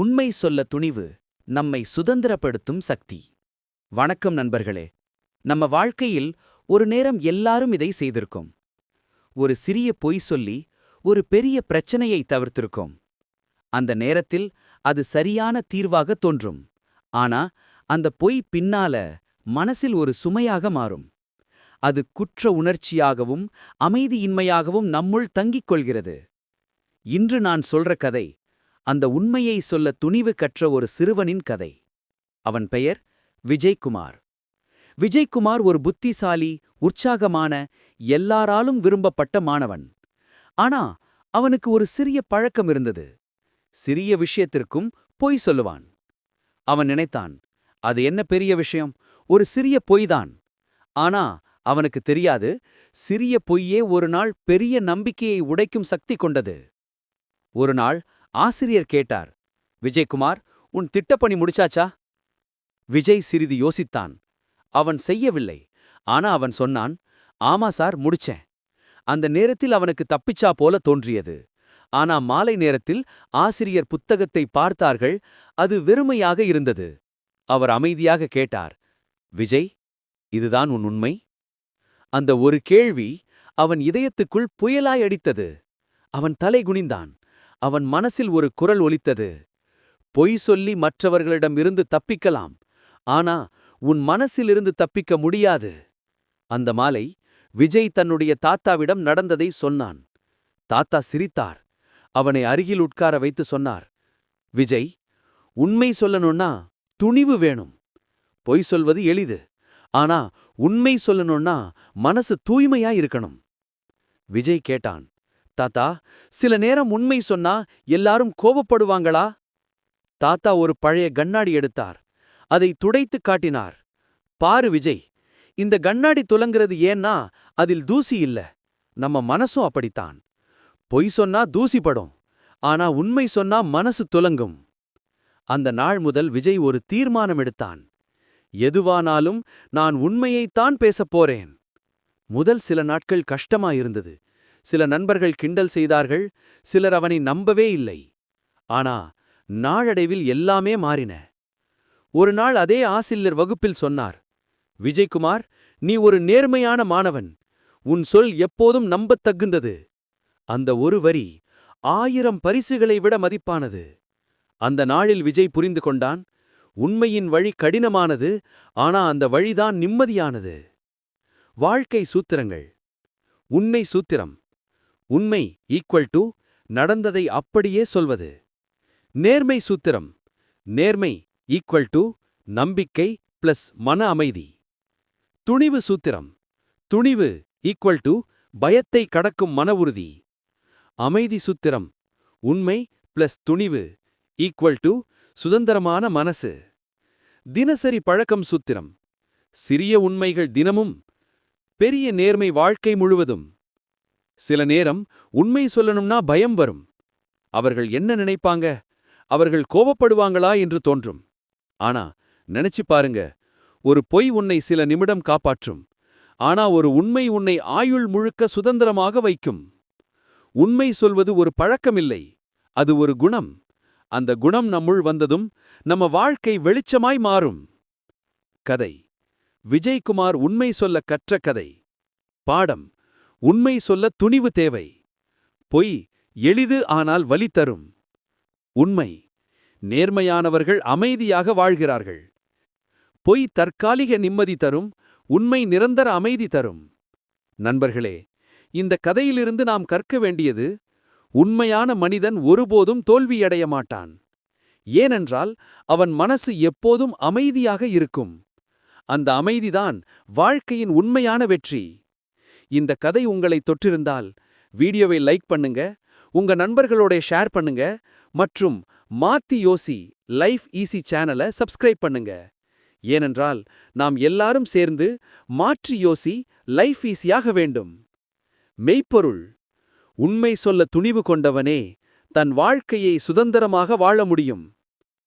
உண்மை சொல்ல துணிவு நம்மை சுதந்திரப்படுத்தும் சக்தி. வணக்கம் நண்பர்களே. நம்ம வாழ்க்கையில் ஒரு நேரம் எல்லாரும் இதை செய்திருக்கோம். ஒரு சிறிய பொய் சொல்லி ஒரு பெரிய பிரச்சனையை தவிர்த்திருக்கோம். அந்த நேரத்தில் அது சரியான தீர்வாக தோன்றும். ஆனா அந்த பொய் பின்னால மனசில் ஒரு சுமையாக மாறும். அது குற்ற உணர்ச்சியாகவும் அமைதியின்மையாகவும் நம்முள் தங்கிக் கொள்கிறது. இன்று நான் சொல்ற கதை அந்த உண்மையை சொல்ல துணிவு கற்ற ஒரு சிறுவனின் கதை. அவன் பெயர் விஜய்குமார். விஜய்குமார் ஒரு புத்திசாலி உற்சாகமான எல்லாராலும் விரும்பப்பட்ட மாணவன். ஆனா அவனுக்கு ஒரு சிறிய பழக்கம் இருந்தது. சிறிய விஷயத்திற்கும் பொய் சொல்லுவான். அவன் நினைத்தான் அது என்ன பெரிய விஷயம்? ஒரு சிறிய பொய்தான். ஆனா அவனுக்கு தெரியாது சிறிய பொய்யே ஒரு நாள் பெரிய நம்பிக்கையை உடைக்கும் சக்தி கொண்டது. ஒரு நாள் ஆசிரியர் கேட்டார் விஜய்குமார் உன் திட்டப்பணி முடிச்சாச்சா? விஜய் சிறிது யோசித்தான். அவன் செய்யவில்லை. ஆனா அவன் சொன்னான் ஆமா சார் முடிச்சேன். அந்த நேரத்தில் அவனுக்கு தப்பிச்சா போல தோன்றியது. ஆனா மாலை நேரத்தில் ஆசிரியர் புத்தகத்தை பார்த்தார்கள் அது வெறுமையாக இருந்தது. அவர் அமைதியாக கேட்டார் விஜய் இதுதான் உன் உண்மை? அந்த ஒரு கேள்வி அவன் இதயத்துக்குள் புயலாய் அடித்தது. அவன் தலை குனிந்தான். அவன் மனசில் ஒரு குரல் ஒலித்தது. பொய் சொல்லி மற்றவர்களிடமிருந்து தப்பிக்கலாம். ஆனா உன் மனசிலிருந்து தப்பிக்க முடியாது. அந்த மாலை விஜய் தன்னுடைய தாத்தாவிடம் நடந்ததை சொன்னான். தாத்தா சிரித்தார். அவனை அருகில் உட்கார வைத்து சொன்னார். விஜய் உண்மை சொல்லணும்னா துணிவு வேணும். பொய் சொல்வது எளிது. ஆனா உண்மை சொல்லணும்னா மனசு தூய்மையா இருக்கணும். விஜய் கேட்டான். தாத்தா சில நேரம் உண்மை சொன்னா எல்லாரும் கோபப்படுவாங்களா? தாத்தா ஒரு பழைய கண்ணாடி எடுத்தார். அதை துடைத்து காட்டினார். பாரு விஜய் இந்த கண்ணாடி துலங்கிறது ஏன்னா அதில் தூசி இல்ல. நம்ம மனசும் அப்படித்தான். பொய் சொன்னா தூசிப்படும் ஆனா உண்மை சொன்னா மனசு துலங்கும். அந்த நாள் முதல் விஜய் ஒரு தீர்மானம் எடுத்தான். எதுவானாலும் நான் உண்மையைத்தான் பேசப் போறேன். முதல் சில நாட்கள் கஷ்டமாயிருந்தது சில நண்பர்கள் கிண்டல் செய்தார்கள் சிலர் அவனை நம்பவே இல்லை. ஆனா நாளடைவில் எல்லாமே மாறின. ஒரு நாள் அதே ஆசிரியர் வகுப்பில் சொன்னார் விஜய்குமார் நீ ஒரு நேர்மையான மாணவன். உன் சொல் எப்போதும் நம்பத்தகுந்தது. அந்த ஒரு வரி ஆயிரம் பரிசுகளை விட மதிப்பானது. அந்த நாளில் விஜய் புரிந்து கொண்டான் உண்மையின் வழி கடினமானது ஆனா அந்த வழிதான் நிம்மதியானது. வாழ்க்கை சூத்திரங்கள். உண்மை சூத்திரம். உண்மை ஈக்குவல் டு நடந்ததை அப்படியே சொல்வது. நேர்மை சூத்திரம். நேர்மை ஈக்குவல் டு நம்பிக்கை பிளஸ் மன அமைதி. துணிவு சூத்திரம். துணிவு ஈக்குவல் டு பயத்தை கடக்கும் மன உறுதி. அமைதி சூத்திரம். உண்மை பிளஸ் துணிவு ஈக்குவல் டு சுதந்திரமான மனசு. தினசரி பழக்கம் சூத்திரம். சிறிய உண்மைகள் தினமும் பெரிய நேர்மை வாழ்க்கை முழுவதும். சில நேரம் உண்மை சொல்லணும்னா பயம் வரும். அவர்கள் என்ன நினைப்பாங்க? அவர்கள் கோபப்படுவாங்களா என்று தோன்றும். ஆனா நினைச்சு பாருங்க ஒரு பொய் உன்னை சில நிமிடம் காப்பாற்றும். ஆனா ஒரு உண்மை உன்னை ஆயுள் முழுக்க சுதந்திரமாக வைக்கும். உண்மை சொல்வது ஒரு பழக்கமில்லை அது ஒரு குணம். அந்த குணம் நம்முள் வந்ததும் நம்ம வாழ்க்கை வெளிச்சமாய் மாறும். கதை. விஜய்குமார் உண்மை சொல்ல கற்ற கதை. பாடம். உண்மை சொல்ல துணிவு தேவை. பொய் எளிது ஆனால் வலி தரும். உண்மை நேர்மையானவர்கள் அமைதியாக வாழ்கிறார்கள். பொய் தற்காலிக நிம்மதி தரும் உண்மை நிரந்தர அமைதி தரும். நண்பர்களே இந்த கதையிலிருந்து நாம் கற்க வேண்டியது உண்மையான மனிதன் ஒருபோதும் தோல்வியடைய மாட்டான். ஏனென்றால் அவன் மனசு எப்போதும் அமைதியாக இருக்கும். அந்த அமைதிதான் வாழ்க்கையின் உண்மையான வெற்றி. இந்த கதை உங்களை தொற்றிருந்தால் வீடியோவை லைக் பண்ணுங்க உங்க நண்பர்களோட ஷேர் பண்ணுங்க மற்றும் மாத்தி யோசி லைஃப் ஈஸி சேனலை சப்ஸ்கிரைப் பண்ணுங்க. ஏனென்றால் நாம் எல்லாரும் சேர்ந்து மாற்றி யோசி லைஃப் ஈஸியாக வேண்டும். மெய்ப்பொருள் உண்மை சொல்ல துணிவு கொண்டவனே தன் வாழ்க்கையை சுதந்திரமாக வாழ முடியும்.